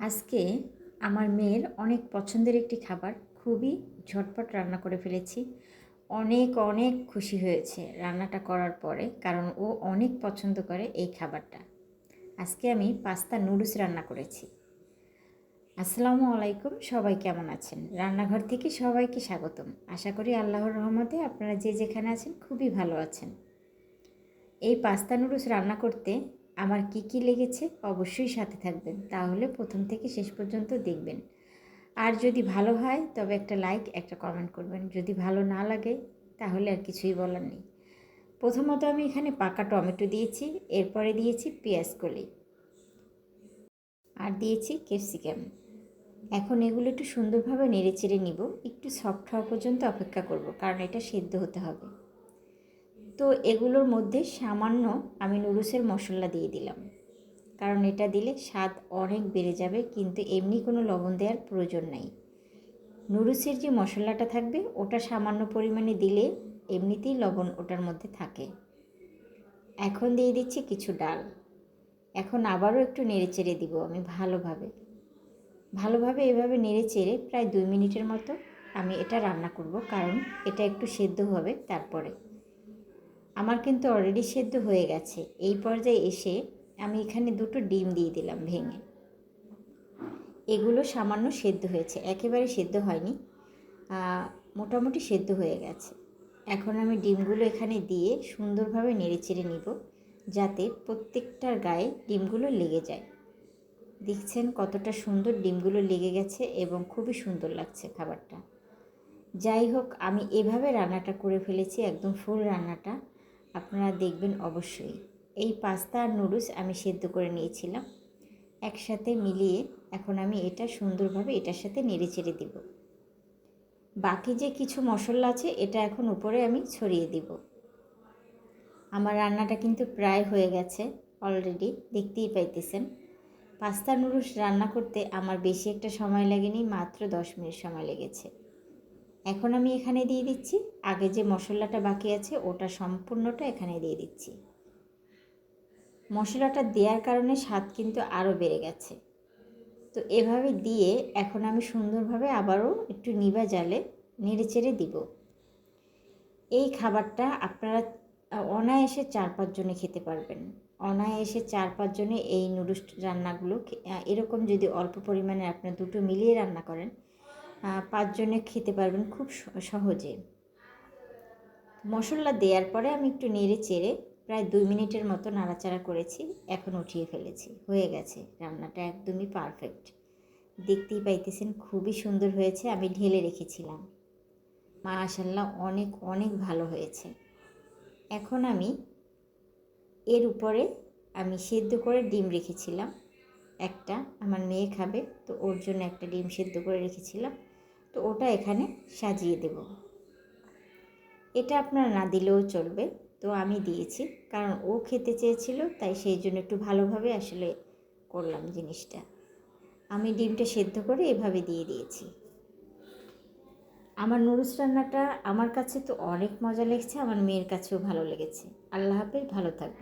আজকে আমার মেয়ের অনেক পছন্দের একটি খাবার, খুবই ঝটপট রান্না করে ফেলেছি। অনেক অনেক খুশি হয়েছে রান্নাটা করার পরে, কারণ ও অনেক পছন্দ করে এই খাবারটা। আজকে আমি পাস্তা নুডলস রান্না করেছি। আসসালামু আলাইকুম, সবাই কেমন আছেন? রান্নাঘর থেকে সবাইকে স্বাগতম। আশা করি আল্লাহর রহমতে আপনারা যে যেখানে আছেন, খুবই ভালো আছেন। এই পাস্তা নুডলস রান্না করতে আমার কি কি লেগেছে অবশ্যই সাথে থাকবেন। তাহলে প্রথম থেকে শেষ পর্যন্ত দেখবেন। আর যদি ভালো হয়, তবে একটা লাইক একটা কমেন্ট করবেন। যদি ভালো না লাগে, তাহলে আর কিছুই বলার নেই। প্রথমত আমি এখানে পাকা টমেটো দিয়েছি, এরপরে দিয়েছি পেঁয়াজ কলি। আর দিয়েছি ক্যাপসিকাম। এখন এগুলো একটু সুন্দরভাবে নেড়ে চেড়ে নিব। একটু সফট হওয়া পর্যন্ত অপেক্ষা করব, কারণ এটা সেদ্ধ হতে হবে। তো এগুলোর মধ্যে সামান্য আমি নুডলসের মশলা দিয়ে দিলাম। কারণ এটা দিলে স্বাদ অনেক বেড়ে যাবে, কিন্তু এমনি কোনো লবণ দেওয়ার প্রয়োজন নাই। নুডলসের যে মশলাটা থাকবে, ওটা সামান্য পরিমাণে দিলে এমনিতেই লবণ ওটার মধ্যে থাকে। এখন দিয়ে দিচ্ছি কিছু ডাল। এখন আবারও একটু নেড়ে চেড়ে দিব আমি ভালোভাবে। ভালোভাবে এভাবে নেড়ে চেড়ে প্রায় দুই মিনিটের মতো আমি এটা রান্না করব, কারণ এটা একটু সেদ্ধ হবে তারপরে। আমার কিন্তু অলরেডি সেদ্ধ হয়ে গেছে। এই পর্যায়ে এসে আমি এখানে দুটো ডিম দিয়ে দিলাম ভেঙে। এগুলো সামান্য সেদ্ধ হয়েছে, একেবারে সেদ্ধ হয়নি। মোটামুটি সেদ্ধ হয়ে গেছে। এখন আমি ডিমগুলো এখানে দিয়ে সুন্দরভাবে নেড়ে চেড়ে নিব, যাতে প্রত্যেকটার গায়ে ডিমগুলো লেগে যায়। দেখছেন কতটা সুন্দর ডিমগুলো লেগে গেছে এবং খুবই সুন্দর লাগছে খাবারটা। যাই হোক, আমি এভাবে রান্নাটা করে ফেলেছি, একদম ফুল রান্নাটা। আপনারা দেখবেন অবশ্যই। এই পাস্তা আর নুডলস আমি সেদ্ধ করে নিয়েছিলাম। একসাথে মিলিয়ে এখন আমি এটা সুন্দরভাবে এটার সাথে নেড়ে চেড়ে দিব। বাকি যে কিছু মশলা আছে, এটা এখন উপরে আমি ছড়িয়ে দিব। আমার রান্নাটা কিন্তু প্রায় হয়ে গেছে অলরেডি দেখতেই পাইতেছেন। পাস্তা নুডলস রান্না করতে আমার বেশি একটা সময় লাগেনি, মাত্র দশ মিনিট সময় লেগেছে। এখন আমি এখানে দিয়ে দিচ্ছি। আগে যে মশলাটা বাকি আছে, ওটা সম্পূর্ণটা এখানে দিয়ে দিচ্ছি। মশলাটা দেওয়ার কারণে স্বাদ কিন্তু আরও বেড়ে গেছে। তো এভাবে দিয়ে এখন আমি সুন্দরভাবে আবারও একটু নিবা জালে নেড়ে চেড়ে দিব। এই খাবারটা আপনারা অনায়াসে চার পাঁচজনে খেতে পারবেন। অনায়াসে চার পাঁচজনে এই নুডলস রান্নাগুলো এরকম যদি অল্প পরিমাণে আপনার দুটো মিলিয়ে রান্না করেন পাঁচজনে খেতে পারবেন খুব সহজে। মশলা দেওয়ার পরে আমি একটু নেড়ে চেড়ে প্রায় দুই মিনিটের মতো নাড়াচাড়া করেছি, এখন উঠিয়ে ফেলেছি। হয়ে গেছে, রান্নাটা একদমই পারফেক্ট দেখতেই পাইতেছেন খুবই সুন্দর হয়েছে, আমি ঢেলে রেখেছিলাম। মাশাল্লাহ অনেক অনেক ভালো হয়েছে। এখন আমি এর উপরে আমি সেদ্ধ করে ডিম রেখেছিলাম। একটা আমার মেয়ে খাবে, তো ওর জন্য একটা ডিম সেদ্ধ করে রেখেছিলাম। তো ওটা এখানে সাজিয়ে দেব। এটা আপনারা না দিলেও চলবে। তো আমি দিয়েছি, কারণ ও খেতে চেয়েছিল, তাই সেই জন্য একটু ভালোভাবে আসলে করলাম জিনিসটা। আমি ডিমটা সেদ্ধ করে এভাবে দিয়ে দিয়েছি। আমার নুডলস রান্নাটা আমার কাছে তো অনেক মজা লেগেছে, আমার মেয়ের কাছেও ভালো লেগেছে। আল্লাহ হাফেজ, ভালো থাকবেন।